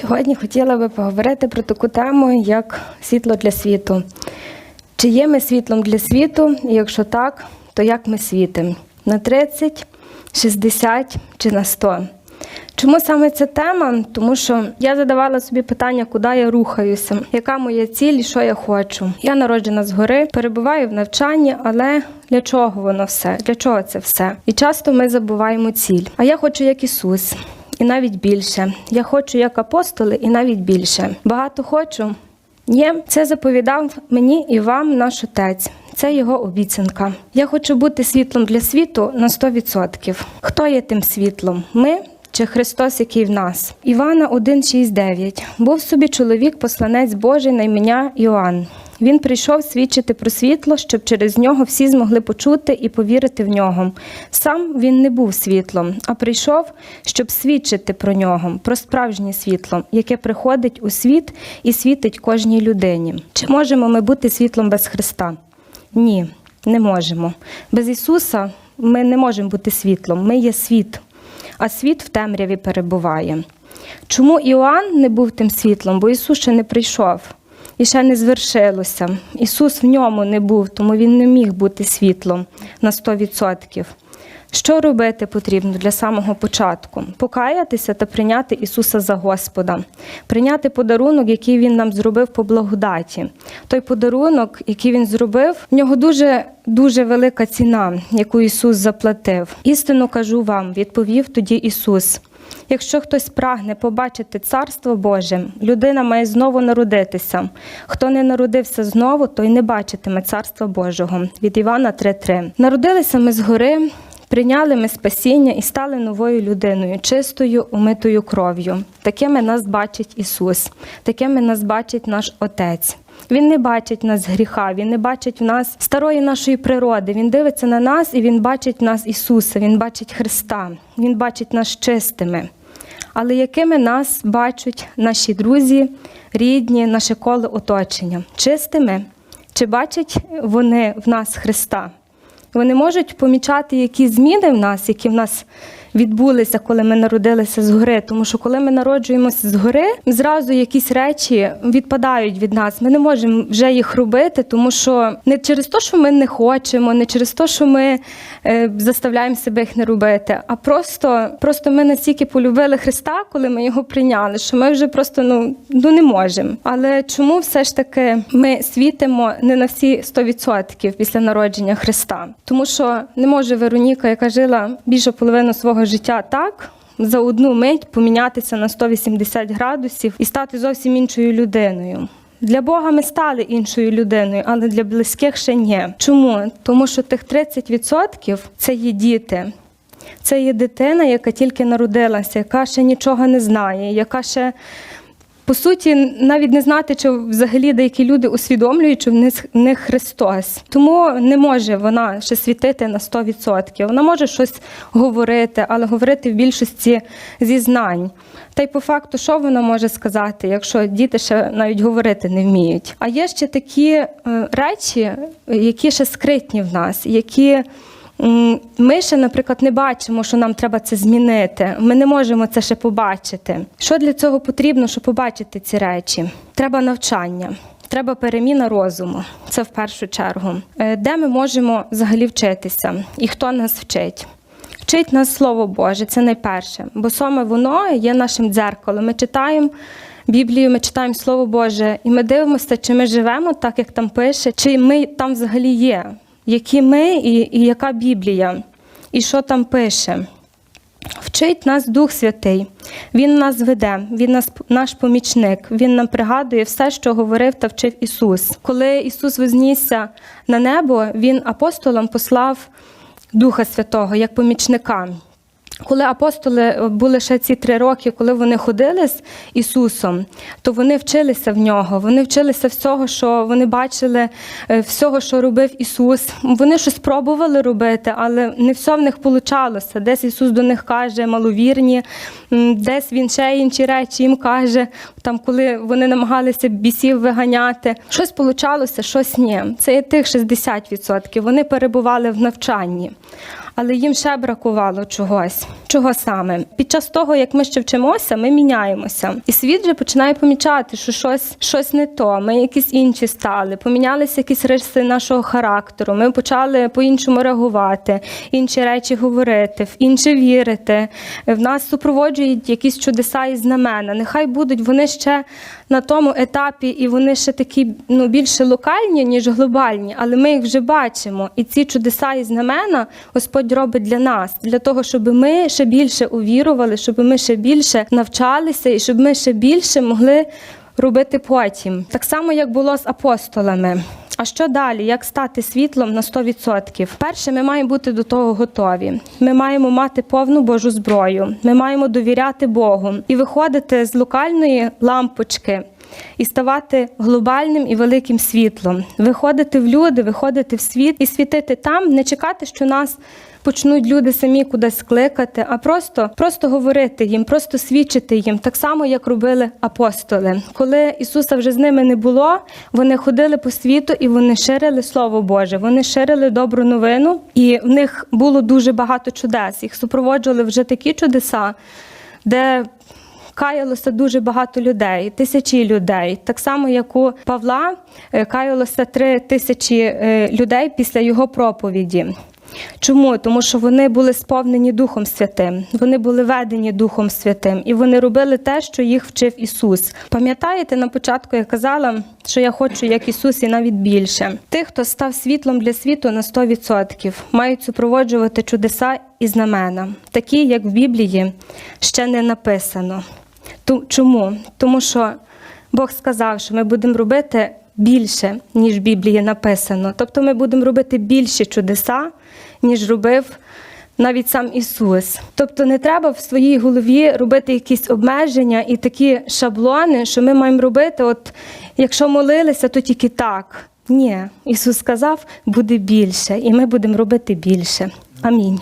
Сьогодні хотіла би поговорити про таку тему, як світло для світу. Чи є ми світлом для світу? І якщо так, то як ми світимо? На 30, 60 чи на 100? Чому саме ця тема? Тому що я задавала собі питання, куди я рухаюся, яка моя ціль і що я хочу. Я народжена згори, перебуваю в навчанні, але для чого воно все? Для чого це все? І часто ми забуваємо ціль. А я хочу як Ісус. І навіть більше. Я хочу як апостоли, і навіть більше. Багато хочу. Ні, це заповідав мені і вам наш отець. Це його обіцянка. Я хочу бути світлом для світу на 100%. Хто є тим світлом? Ми чи Христос, який в нас? Івана 1,6,9. Був собі чоловік, посланець Божий на ім'я Іоанн. Він прийшов свідчити про світло, щоб через нього всі змогли почути і повірити в нього. Сам він не був світлом, а прийшов, щоб свідчити про нього, про справжнє світло, яке приходить у світ і світить кожній людині. Чи можемо ми бути світлом без Христа? Ні, не можемо. Без Ісуса ми не можемо бути світлом. Ми є світ, а світ в темряві перебуває. Чому Іоанн не був тим світлом? Бо Ісус ще не прийшов і ще не звершилося. Ісус в ньому не був, тому Він не міг бути світлом на 100%. Що робити потрібно для самого початку? Покаятися та прийняти Ісуса за Господа, прийняти подарунок, який Він нам зробив по благодаті. Той подарунок, який Він зробив, в нього дуже дуже велика ціна, яку Ісус заплатив. Істину кажу вам, відповів тоді Ісус. Якщо хтось прагне побачити Царство Боже, людина має знову народитися. Хто не народився знову, той не бачитиме Царства Божого. Від Івана 3.3. Народилися ми згори, прийняли ми спасіння і стали новою людиною, чистою, умитою кров'ю. Такими нас бачить Ісус, такими нас бачить наш Отець. Він не бачить нас гріха, він не бачить в нас старої нашої природи. Він дивиться на нас і він бачить нас Ісуса, Він бачить Христа, Він бачить нас чистими. Але якими нас бачать наші друзі, рідні, наше коло оточення? Чистими? Чи бачать вони в нас Христа? Вони можуть помічати які зміни в нас, які в нас відбулися, коли ми народилися згори. Тому що коли ми народжуємося згори, зразу якісь речі відпадають від нас. Ми не можемо вже їх робити, тому що не через те, що ми не хочемо, не через те, що ми е, заставляємо себе їх не робити, а просто, просто ми настільки полюбили Христа, коли ми його прийняли, що ми вже просто ну, ну не можемо. Але чому все ж таки ми світимо не на всі 100% після народження Христа? Тому що не може Вероніка, яка жила більше половину свого життя так. За одну мить помінятися на 180 градусів і стати зовсім іншою людиною. Для Бога ми стали іншою людиною, але для близьких ще ні. Чому? Тому що тих 30% це є діти. Це є дитина, яка тільки народилася, яка ще нічого не знає, яка ще по суті, навіть не знати, чи взагалі деякі люди усвідомлюють, що в них- Христос. Тому не може вона ще світити на 100%. Вона може щось говорити, але говорити в більшості зізнань. Та й по факту, що вона може сказати, якщо діти ще навіть говорити не вміють. А є ще такі е, речі, які ще скритні в нас, які. Ми ще, наприклад, не бачимо, що нам треба це змінити. Ми не можемо це ще побачити. Що для цього потрібно, щоб побачити ці речі? Треба навчання. Треба переміна розуму, це в першу чергу. Е, Де ми можемо взагалі вчитися і хто нас вчить? Вчить нас Слово Боже, це найперше, бо саме воно є нашим дзеркалом. Ми читаємо Біблію, ми читаємо Слово Боже, і ми дивимося, чи ми живемо так, як там пише, чи ми там взагалі є, які ми і, і яка Біблія, і що там пише. Вчить нас Дух Святий, Він нас веде, Він нас, наш помічник, Він нам пригадує все, що говорив та вчив Ісус. Коли Ісус вознісся на небо, Він апостолам послав Духа Святого як помічника. Коли апостоли були ще ці три роки, коли вони ходили з Ісусом, то вони вчилися в нього. Вони вчилися всього, що вони бачили, е, всього, що робив Ісус. Вони щось пробували робити, але не все в них получалося. Десь Ісус до них каже, маловірні, десь він ще інші речі їм каже, там, коли вони намагалися бісів виганяти. Щось получалося, щось ні. Це є тих 60%. Вони перебували в навчанні. Але їм ще бракувало чогось. Чого саме? Під час того, як ми ще вчимося, ми міняємося. І світ вже починає помічати, що щось, щось не то. Ми якісь інші стали, помінялися якісь риси нашого характеру. Ми почали по-іншому реагувати, інші речі говорити, в інше вірити. В нас супроводжують якісь чудеса і знамена. Нехай будуть вони ще на тому етапі, і вони ще такі ну, більше локальні, ніж глобальні, але ми їх вже бачимо. І ці чудеса і знамена Господь робить для нас, для того, щоб ми ще більше увірували, щоб ми ще більше навчалися і щоб ми ще більше могли робити потім. Так само, як було з апостолами. А що далі? Як стати світлом на 100%? Перше, ми маємо бути до того готові. Ми маємо мати повну Божу зброю. Ми маємо довіряти Богу і виходити з локальної лампочки. І ставати глобальним і великим світлом, виходити в люди, виходити в світ і світити там, не чекати, що нас почнуть люди самі кудись кликати, а просто, просто говорити їм, просто свідчити їм, так само, як робили апостоли. Коли Ісуса вже з ними не було, вони ходили по світу і вони ширили Слово Боже, вони ширили добру новину, і в них було дуже багато чудес. Їх супроводжували вже такі чудеса, де Каялося дуже багато людей, тисячі людей. Так само, як у Павла е, каялося три тисячі е, людей після його проповіді. Чому? Тому що вони були сповнені Духом Святим, вони були ведені Духом Святим, і вони робили те, що їх вчив Ісус. Пам'ятаєте, на початку я казала, що я хочу, як Ісус, і навіть більше. Тих, хто став світлом для світу на 100%, мають супроводжувати чудеса і знамена, такі, як в Біблії, ще не написано. Чому? Тому що Бог сказав, що ми будемо робити більше, ніж в Біблії написано. Тобто ми будемо робити більші чудеса, ніж робив навіть сам Ісус. Тобто не треба в своїй голові робити якісь обмеження і такі шаблони, що ми маємо робити, от якщо молилися, то тільки так. Ні, Ісус сказав, буде більше, і ми будемо робити більше. Амінь.